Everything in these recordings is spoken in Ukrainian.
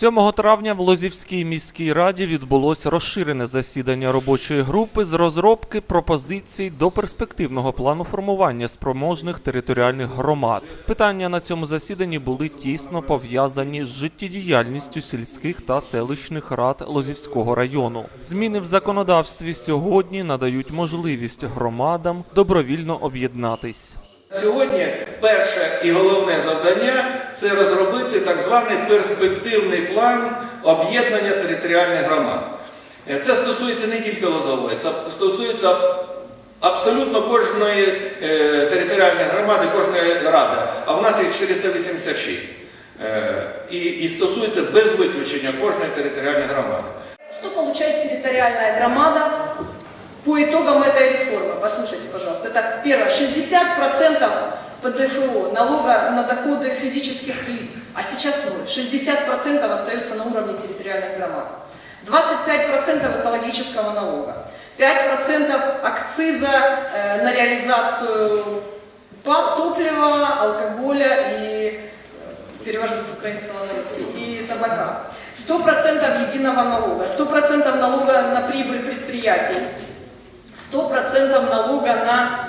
7 травня в Лозівській міській раді відбулося розширене засідання робочої групи з розробки пропозицій до перспективного плану формування спроможних територіальних громад. Питання на цьому засіданні були тісно пов'язані з життєдіяльністю сільських та селищних рад Лозівського району. Зміни в законодавстві сьогодні надають можливість громадам добровільно об'єднатись. Сьогодні перше і головне завдання це розробити так званий перспективний план об'єднання територіальних громад. Е, Це стосується не тільки Лозової, це стосується абсолютно кожної е, територіальної громади, кожної ради. А в нас їх 486. Е, І, стосується без виключення кожної територіальної громади. Что получает территориальная громада по итогам этой реформы? Послушайте, пожалуйста. Это первое. 60% ПДФО, налога на доходы физических лиц, а сейчас ноль. 60% остается на уровне территориальных громад. 25% экологического налога. 5% акциза э, на реализацию топлива, алкоголя и э, перевожу с украинского на русский, и табака. 100% единого налога, 100% налога на прибыль предприятий, 100% налога на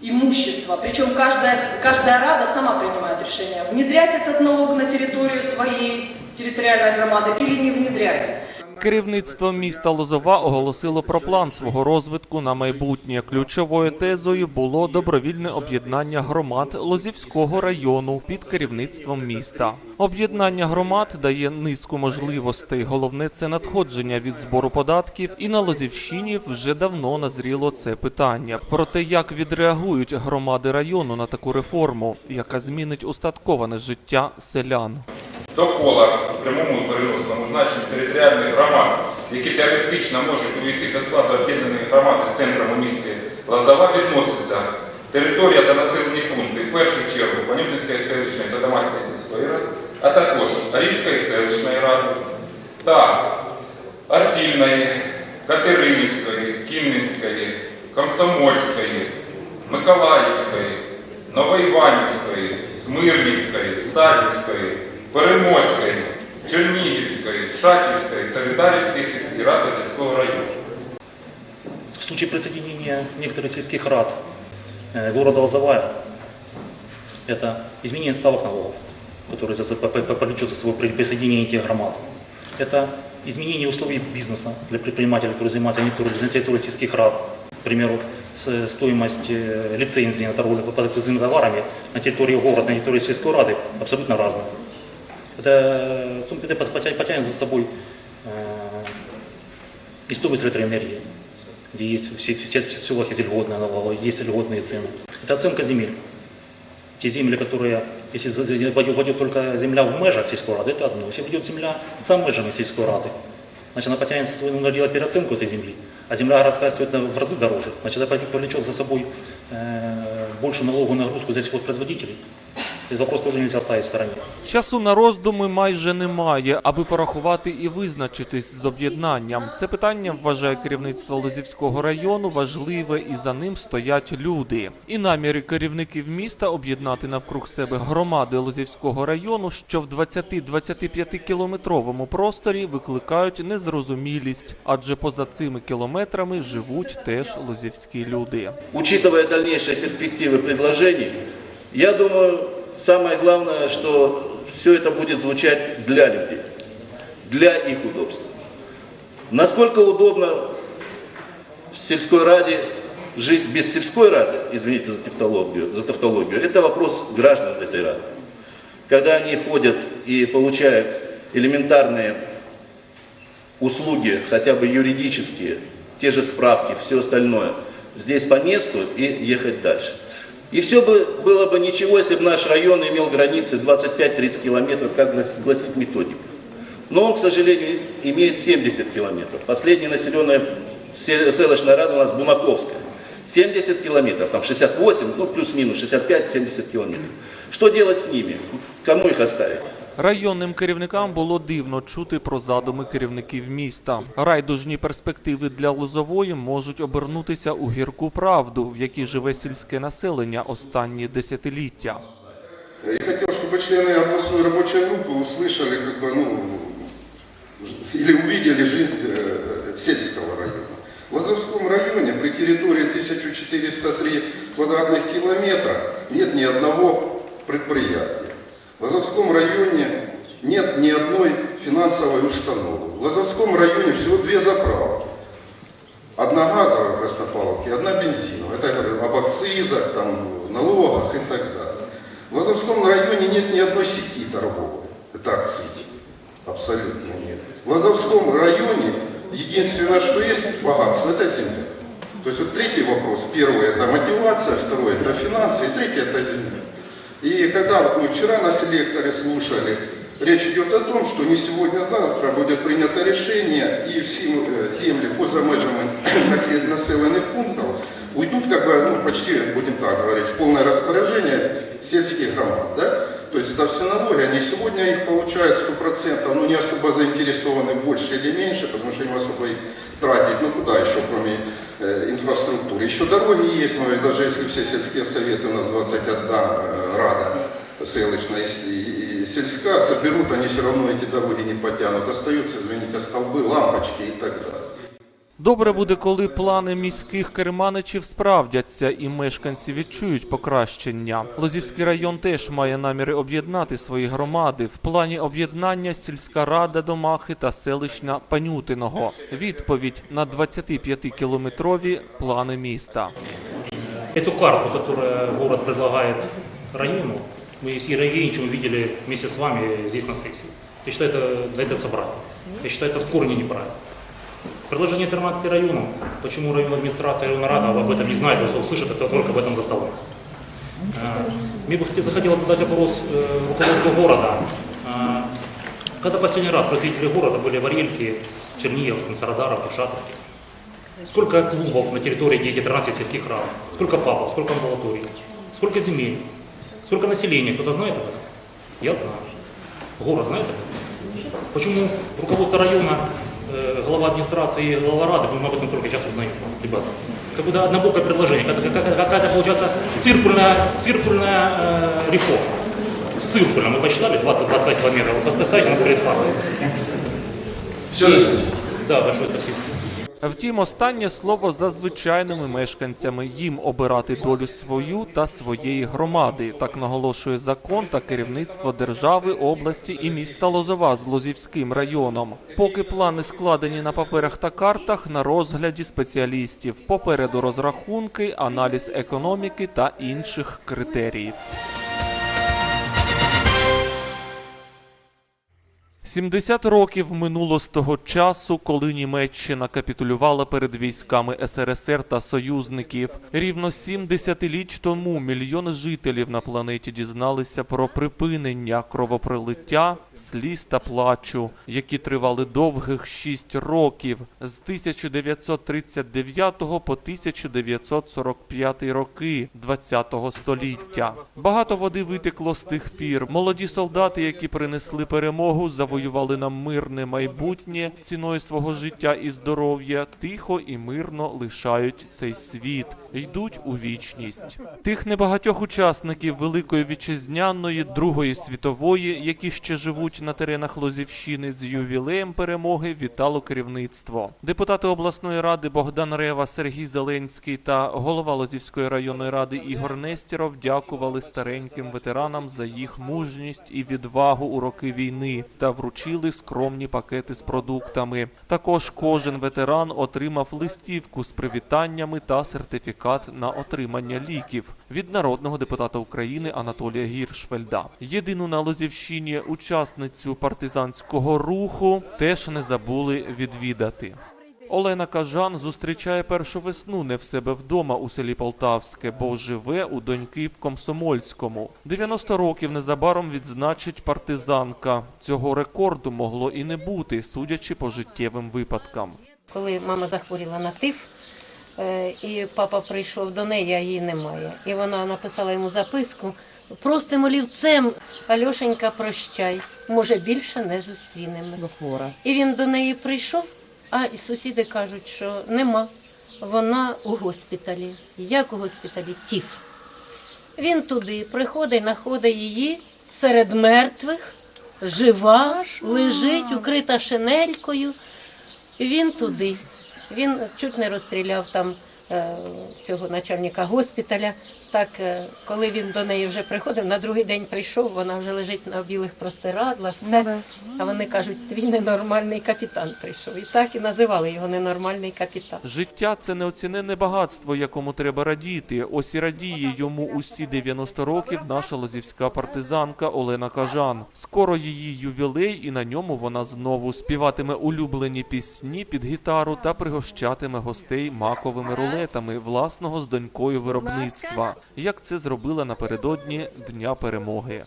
имущество. Причем каждая, каждая рада сама принимает решение, внедрять этот налог на территорию своей территориальной громады или не внедрять. Керівництво міста Лозова оголосило про план свого розвитку на майбутнє. Ключовою тезою було добровільне об'єднання громад Лозівського району під керівництвом міста. Об'єднання громад дає низку можливостей. Головне це надходження від збору податків. І на Лозівщині вже давно назріло це питання. Про те, як відреагують громади району на таку реформу, яка змінить устатковане життя селян. До кола в прямому переносному значенні територіальних громад, які теоретично можуть увійти до складу об'єднаної громади з центром у місті Лозова, відноситься територія та населені пункти, в першу чергу Панівницької селищної та Дамаської сільської ради, а також Арінської селищної ради та Артільної, Катеринівської, Кімненської, Комсомольської, Миколаївської, Новоіванівської, Смирнівської, Садівської, Переможської, Чернігівської, Шахівської, Царитарівської сільської ради сільського району. В случае присоединения некоторых сельских рад э, города Лозовая, это изменение ставок налогов, которые за- по- по- повлечет за собой при- присоединение этих громад. Это изменение условий бизнеса для предпринимателей, которые занимаются на территории- на территории сельских рад. К примеру, с- стоимость э, лицензии на торговлю по акцизным товарами на территории города, на территории сельской рады абсолютно разные. Это, в том числе, потя- потянет за собой э, и стоимость электроэнергии, где есть все, все, в селах есть льготное налоговое, есть льготные цены. Это оценка земель. Те земли, которые, если за- за- войдет, войдет только земля в межах сельской рады, это одно. Если войдет земля за межами сельской рады, значит она потянется, свою- нужно делать переоценку этой земли, а земля городская стоит на- в разы дороже. Значит, это повлечет за собой э, большую налоговую нагрузку для сельхозпроизводителей. Этот вопрос тоже нельзя оставить в стороне. Часу на роздуми майже немає, аби порахувати і визначитись з об'єднанням. Це питання вважає керівництво Лозівського району важливе, і за ним стоять люди. І наміри керівників міста об'єднати навкруг себе громади Лозівського району, що в 20-25 кілометровому просторі викликають незрозумілість, адже поза цими кілометрами живуть теж лозівські люди. Учитывая дальнейшие перспективы предложений, я думаю, Самое главное, что все это будет звучать для людей, для их удобства. Насколько удобно в сельской раде жить без сельской рады, извините за тавтологию, за тавтологию, это вопрос граждан этой рады. Когда они ходят и получают элементарные услуги, хотя бы юридические, те же справки, все остальное, здесь по месту и ехать дальше. И все бы было бы ничего, если бы наш район имел границы 25-30 километров, как глас- гласит методика. Но он, к сожалению, имеет 70 километров. Последняя населенная се- селищная рада у нас Бумаковская. 70 километров, там 68, ну плюс-минус 65-70 километров. Что делать с ними? Кому их оставить? Районним керівникам було дивно чути про задуми керівників міста. Райдужні перспективи для Лозової можуть обернутися у гірку правду, в якій живе сільське населення останні десятиліття. Я хотел, чтобы члены областной рабочей группы услышали как бы, ну, или увидели жизнь э, сельского района. В Лазовском районе при территории 1403 квадратных километра нет ни одного предприятия. В Лазовском районе нет ни одной финансовой установы. В Лазовском районе всего две заправки. Одна газовая в Краснопавловке, одна бензиновая. Это я говорю об акцизах, там, налогах и так далее. В Лазовском районе нет ни одной сети торговой. Это акциз. Абсолютно нет. В Лазовском районе единственное, что есть богатство, это земля. То есть вот третий вопрос. Первый это мотивация, второй это финансы, и третий это земля. И когда вот мы вчера на селекторе слушали, речь идет о том, что не сегодня, а завтра будет принято решение, и все земли по межами пунктов населених уйдут, как бы, ну, почти, будем так говорить, в полное распоряжение сельских громад. Да? То есть это все налоги, они сегодня их получают 100%, но не особо заинтересованы больше или меньше, потому что им особо их тратить, ну куда еще, кроме э, инфраструктуры. Еще дороги есть, но даже если все сельские советы, у нас 21 э, рада селищная и, и сельская, соберут, они все равно эти дороги не потянут. Остаются, извините, столбы, лампочки и так далее. Добре буде, коли плани міських керманичів справдяться і мешканці відчують покращення. Лозівський район теж має наміри об'єднати свої громади. В плані об'єднання сільська рада Домахи та селищна Панютиного. Відповідь на 25-кілометрові плани міста. Эту карту, которую город предлагает району, мы с Ирой Евгеньевичем увидели вместе с вами здесь на сессии. Я считаю, это, это собрание. Я считаю, это в корне неправильно. Предложение 13 району, почему районная администрация, районная рада об этом не знает, если услышат это только об этом за столом. Э, Мне бы хотелось- захотелось задать вопрос э, руководству города. Э, Когда последний раз представители города были в Арельке, Черниговском, Цародаровке, в Шатовке? Сколько клубов на территории этих 13 сельских рад? Сколько фабов, сколько амбулаторий? Сколько земель? Сколько населения? Кто-то знает об этом? Я знаю. Город знает об этом? Почему руководство района, э, глава администрации и глава рады, мы об этом только сейчас узнаем, ребята? Как бы да, однобокое предложение, как- как- какая-то получается циркульная, циркульная э, реформа. Циркульная, мы посчитали 20-25 километров, вот поставьте нас перед фактом. Все, Да, большое спасибо. Втім, останнє слово за звичайними мешканцями їм обирати долю свою та своєї громади. Так наголошує закон та керівництво держави, області і міста Лозова з Лозівським районом. Поки плани складені на паперах та картах на розгляді спеціалістів. Попереду розрахунки, аналіз економіки та інших критеріїв. 70 років минуло з того часу, коли Німеччина капітулювала перед військами СРСР та союзників. Рівно сім десятиліть тому мільйони жителів на планеті дізналися про припинення кровопролиття, сліз та плачу, які тривали довгих шість років з 1939 по 1945 роки ХХ століття. Багато води витекло з тих пір. Молоді солдати, які принесли перемогу, завоювали нам мирне майбутнє ціною свого життя і здоров'я, тихо і мирно лишають цей світ, йдуть у вічність. Тих небагатьох учасників Великої вітчизняної Другої світової, які ще живуть на теренах Лозівщини з ювілеєм перемоги, вітало керівництво. Депутати обласної ради Богдан Рева, Сергій Зеленський та голова Лозівської районної ради Ігор Нестіров дякували стареньким ветеранам за їх мужність і відвагу у роки війни та вручили скромні пакети з продуктами. Також кожен ветеран отримав листівку з привітаннями та сертифікат на отримання ліків від народного депутата України Анатолія Гіршфельда. Єдину на Лозівщині учасницю партизанського руху теж не забули відвідати. Олена Кажан зустрічає першу весну не в себе вдома у селі Полтавське, бо живе у доньки в Комсомольському. 90 років незабаром відзначить партизанка. Цього рекорду могло і не бути, судячи по життєвим випадкам. Коли мама захворіла на тиф, і папа прийшов до неї, а її немає. І вона написала йому записку: простим олівцем, Альошенька, прощай, може більше не зустрінемось. І він до неї прийшов, а і сусіди кажуть, що нема. Вона у госпіталі. Як у госпіталі? Тіф. Він туди приходить, знаходить її серед мертвих жива, лежить, укрита шинелькою. Він туди. Він чуть не розстріляв там е, цього начальника госпіталя. Так, е, коли він до неї вже приходив, на другий день прийшов, вона вже лежить на білих простирадлах, все. А вони кажуть, твій ненормальний капітан прийшов. І так і називали його ненормальний капітан. Життя це неоціненне багатство, якому треба радіти. Ось і радіє йому усі 90 років наша лозівська партизанка Олена Кажан. Скоро її ювілей, і на ньому вона знову співатиме улюблені пісні під гітару та пригощатиме гостей маковими рулетами власного з донькою виробництва, як це зробила напередодні Дня перемоги.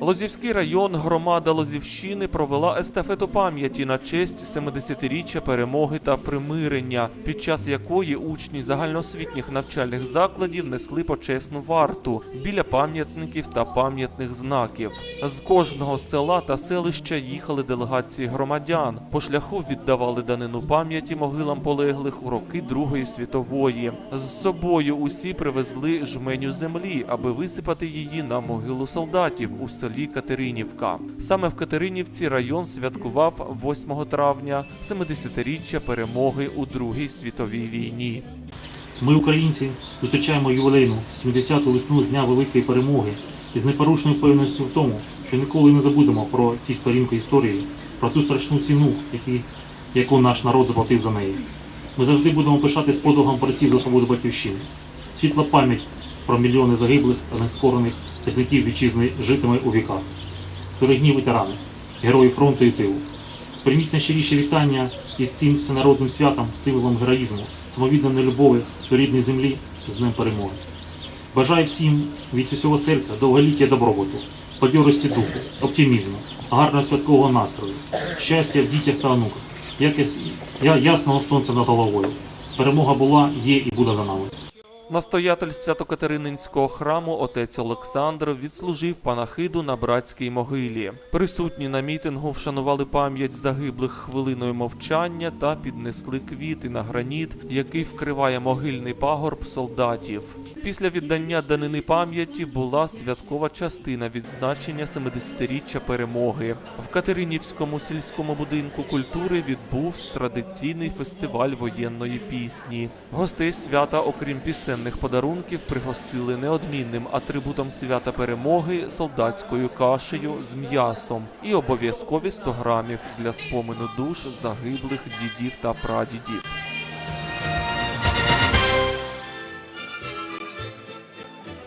Лозівський район, громада Лозівщини провела естафету пам'яті на честь 70-річчя перемоги та примирення, під час якої учні загальноосвітніх навчальних закладів несли почесну варту біля пам'ятників та пам'ятних знаків. З кожного села та селища їхали делегації громадян. По шляху віддавали данину пам'яті могилам полеглих у роки Другої світової. З собою усі привезли жменю землі, аби висипати її на могилу солдатів у селі Катеринівка. Саме в Катеринівці район святкував 8 травня 70-річчя перемоги у Другій світовій війні. Ми, українці, зустрічаємо ювілейну 70-ту весну з Дня Великої Перемоги із непорушною впевненістю в тому, що ніколи не забудемо про ці сторінки історії, про ту страшну ціну, яку наш народ заплатив за неї. Ми завжди будемо пишати подвигом борців за свободу батьківщини. Світла пам'ять про мільйони загиблих та нескорених захисників вітчизни житиме у віках. Дорогні ветерани, герої фронту і тилу. Прийміть найщиріші вітання із цим всенародним святом, символом героїзму, самовідданої любові до рідної землі з Днем перемоги. Бажаю всім від усього серця довголіття добробуту, бадьорості духу, оптимізму, гарного святкового настрою, щастя в дітях та онуках, ясного сонця над головою. Перемога була, є і буде за нами. Настоятель Свято-Катерининського храму отець Олександр відслужив панахиду на братській могилі. Присутні на мітингу вшанували пам'ять загиблих хвилиною мовчання та піднесли квіти на граніт, який вкриває могильний пагорб солдатів. Після віддання данини пам'яті була святкова частина відзначення 70-річчя перемоги. В Катеринівському сільському будинку культури відбувся традиційний фестиваль воєнної пісні. Гостей свята, окрім пісенних подарунків, пригостили неодмінним атрибутом свята перемоги солдатською кашею з м'ясом і обов'язкові 100 грамів для спомину душ загиблих дідів та прадідів.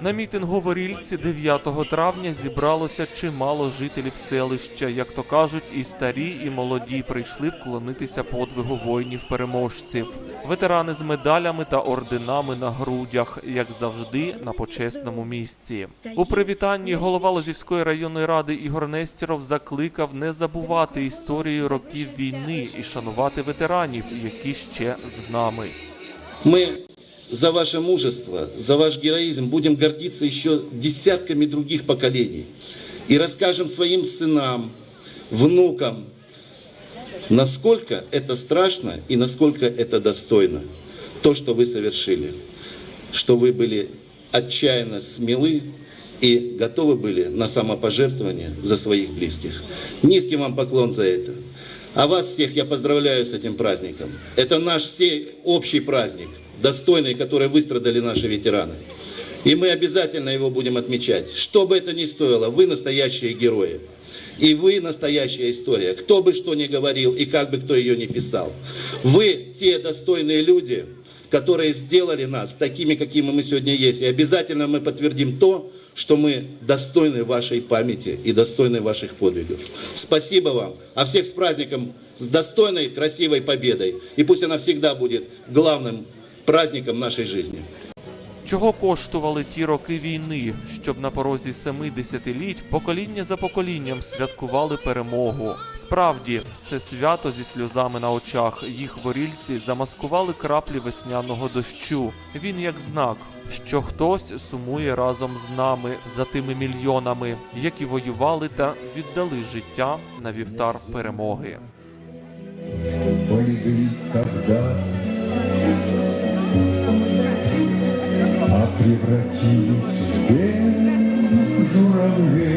На мітингу в Орільці 9 травня зібралося чимало жителів селища. Як то кажуть, і старі, і молоді прийшли вклонитися подвигу воїнів-переможців. Ветерани з медалями та орденами на грудях, як завжди, на почесному місці. У привітанні голова Лозівської районної ради Ігор Нестіров закликав не забувати історію років війни і шанувати ветеранів, які ще з нами. Мы за ваше мужество, за ваш героизм будем гордиться еще десятками других поколений. И расскажем своим сынам, внукам, насколько это страшно и насколько это достойно. То, что вы совершили. Что вы были отчаянно смелы и готовы были на самопожертвование за своих близких. Низкий вам поклон за это. А вас всех я поздравляю с этим праздником. Это наш всей общий праздник, достойный, который выстрадали наши ветераны. И мы обязательно его будем отмечать. Что бы это ни стоило, вы настоящие герои. И вы настоящая история. Кто бы что ни говорил и как бы кто ее ни писал. Вы те достойные люди, которые сделали нас такими, какими мы сегодня есть. И обязательно мы подтвердим то, что мы достойны вашей памяти и достойны ваших подвигов. Спасибо вам. А всех с праздником, с достойной, красивой победой. И пусть она всегда будет главным праздником нашей жизни. Чого коштували ті роки війни, щоб на порозі семи десятиліть покоління за поколінням святкували перемогу? Справді, це свято зі сльозами на очах. Їх ворільці замаскували краплі весняного дощу. Він як знак, що хтось сумує разом з нами за тими мільйонами, які воювали та віддали життя на вівтар перемоги. Превратились в журавля.